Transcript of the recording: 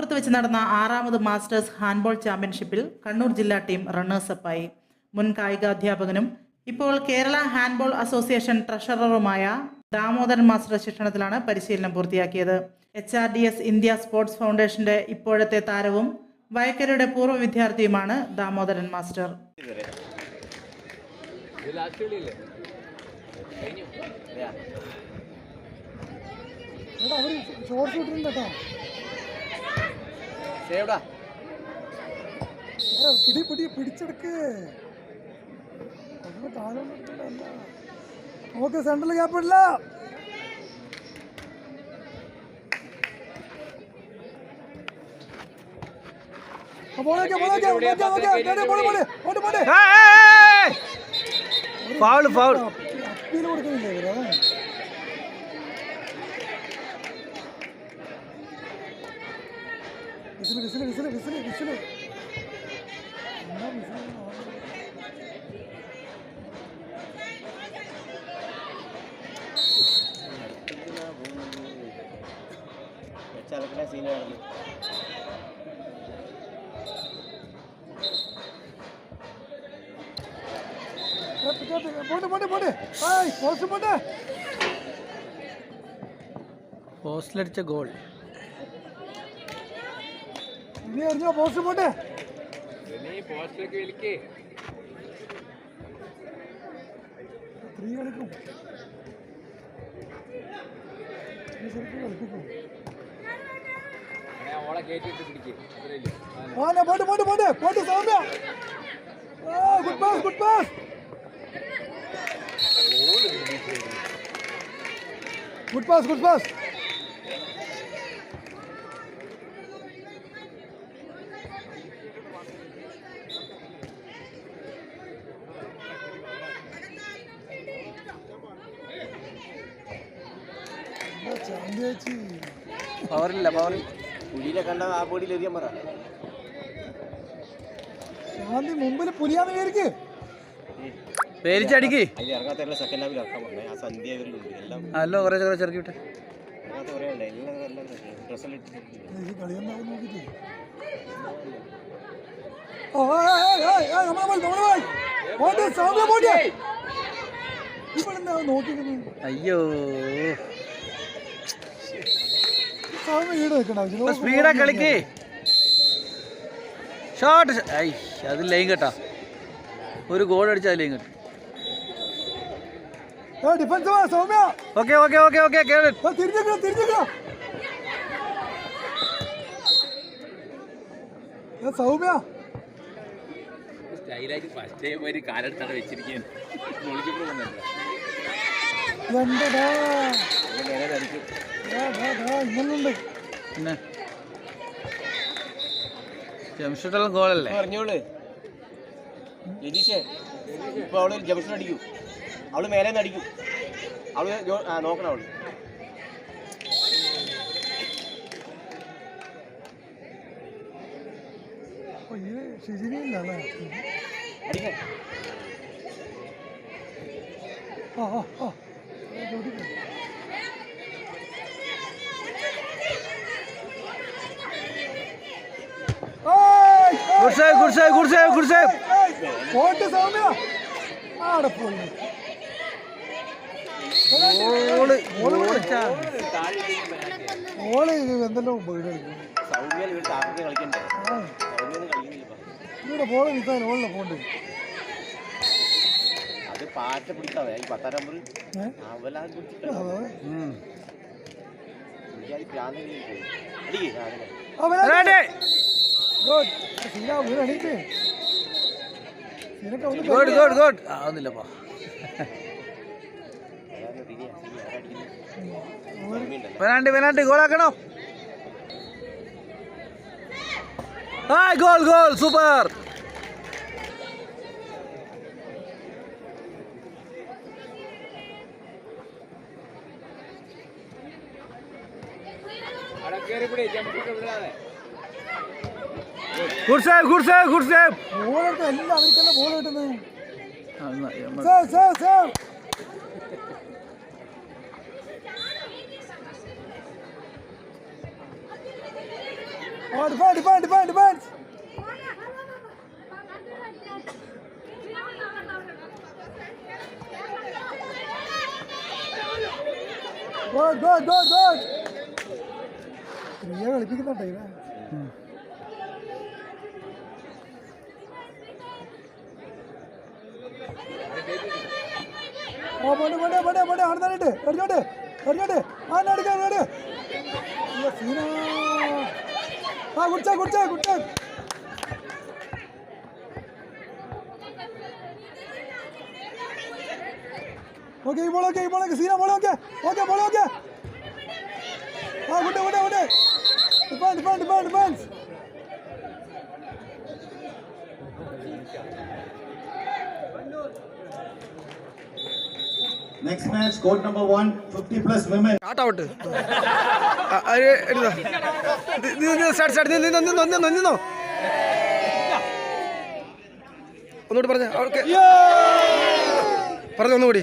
മലപ്പുറത്ത് വെച്ച് നടന്ന ആറാമത് മാസ്റ്റേഴ്സ് ഹാൻഡ്ബോൾ ചാമ്പ്യൻഷിപ്പിൽ കണ്ണൂർ ജില്ലാ ടീം റണ്ണേഴ്സപ്പായി. മുൻ കായികാധ്യാപകനും ഇപ്പോൾ കേരള ഹാൻഡ്ബോൾ അസോസിയേഷൻ ട്രഷററുമായ ദാമോദരൻ മാസ്റ്റർ ശിക്ഷണത്തിലാണ് പരിശീലനം പൂർത്തിയാക്കിയത്. H R D S India sports ഫൗണ്ടേഷന്റെ ഇപ്പോഴത്തെ താരവും വയക്കരയുടെ പൂർവ വിദ്യാർത്ഥിയുമാണ് ദാമോദരൻ മാസ്റ്റർ. ഷോർട്ട് കേട്ടോ സേവടാ എടാ, പിടി പിടി പിടിച്ചെടുക്ക് അതൊന്ന് താഴെ ഓക്കെ സെൻട്രൽ ഗ്യാപ്പ് ഇല്ല പോളേക്ക് പോളേക്ക് പോളേക്ക് പോളേക്ക് പോളെ പോളെ പോട്ടെ പോട്ടെ ഫൗൾ ഫൗൾ അപ്പീൽ കൊടുക്കുന്നില്ലേ విసులు విసులు విసులు విసులు విసులు போஸ்ட்ல அடிச்ச ഇനി എറിഞ്ഞോ പോസ്റ്റ് പോട്ടെ? ത്രീ പോട്ടെ പോട്ടെ പോട്ടെ പോട്ടെ പോട്ടെ Soumya. Good pass good pass good pass good pass പവറില്ല power പുലിയിലെ കണ്ട ആ പൊടിയിൽ എറിയാൻ പറ. ശാന്തി മുമ്പിൽ പുലിയാന്ന് പേരിക്ക് പേരിച്ചടിക്ക്. അല്ല കുറേ കുറേ ചെറുക്കി വിട്ടെ അയ്യോ സൗമ്യ ഈട് നിൽക്കണ്ട ഇപ്പൊ സ്പീഡാ കളിക്ക്. ഷോട്ട് ഐ അത് ലൈൻ കേട്ടാ. ഒരു ഗോൾ അടിച്ചാൽ ലൈൻ കേട്ടു. Soumya. Okay okay okay okay Kelan ആ, തിരിഞ്ഞേക്കണം തിരിഞ്ഞേക്കണം? ഏ, സൗമ്യ. സ്റ്റൈലായിട്ട് ഫസ്റ്റ് ടൈം ഒരു കാലെടുത്താണ് വെച്ചിരിക്കുന്നത് പിന്നെ? ജംഷൂട്ടെല്ലാം ഗോളല്ലേ? പറഞ്ഞോൾ. ലതീഷേ ഇപ്പൊ അവൾ ജംഗ്ഷൻ അടിക്കും. അവൾ മേലെ നിന്ന് അടിക്കും. അവൾ നോക്കണം അവൾ. അപ്പൊ ഇത് ശരിയില്ല അല്ലേ അടിക്കാൻ ആ ആ ആ ഏ, ചോദിക്ക്. ഏയ്, ഏയ്, good save good save good save good save ഏയ്, പോട്ടെ സൗമ്യ ആടെ പോയി ഗോൾ ഓടിച്ചാ ഓൾ എന്തെല്ലോ വീട് കളിക്കും സൗമ്യയിൽ ഇവർ താക്കത്തിൽ കളിക്കണ്ടേ ആ, സൗമ്യൊന്നും കളിക്കുന്നില്ല ഇപ്പൊ. ഇവിടെ ബോൾ നിൽക്കാൻ ഓളിലെ പോണ്ട് അത് പാറ്റ പിടിക്കാവേ ഈ പത്താം നമ്പർ ഏ? അവലാതെ പിടിച്ചിട്ട് ಗುಡ್ ಗುಡ್ ಗುಡ್ ಹೌದಿಲ್ಲಪ್ಪ ಪೆನಾಲ್ಟಿ ಪೆನಾಲ್ಟಿ ಗೋಲ್ ಹಾಕೋಣ ಹಾಯ್ ಗೋಲ್ ಗೋಲ್ ಸೂಪರ್ ಅಡಕ್ಕೇರಿ ಬಿಡಿ ಜಂಪ್ ಬಿಡಾದೆ ഗുഡ് ഗുഡ് പിടി ജമ്പിട്ട് വിടാതെ good save good save good save എല്ലാം അവർക്കെല്ലാം ബോൾ കിട്ടുന്നത് save save save. Oh, defend, defend, defend, defense. Good, good, good, good. നീ കളിപ്പിക്കുന്ന ടൈമേ ഓ പോട്ടെ പോട്ടെ പോട്ടെ പോട്ടെ അവിടെ തന്നെ ഇട്ട് എറിഞ്ഞോട്ട് എറിഞ്ഞോട്ട് ആ എന്നെ എടുക്കാം എറിഞ്ഞോട്ട് അയ്യോ, സീനാ. ആ കുടിച്ചാ കുടിച്ചാ കുടിച്ചാ. ഓക്കെ ഈ ബോൾ ഓക്കെ ഈ ball okay. Seena ball okay. Okay ball okay. ആ വിട്ട് വിട്ട് വിട്ട് defend defend defend Next match, court number one, 50 plus women. Start start നിന്നോ നിന്നോ നിന്നോ നിന്നോ ഒന്നുകൂടി പറഞ്ഞു ഓക്കെ. പറഞ്ഞു ഒന്നുകൂടി.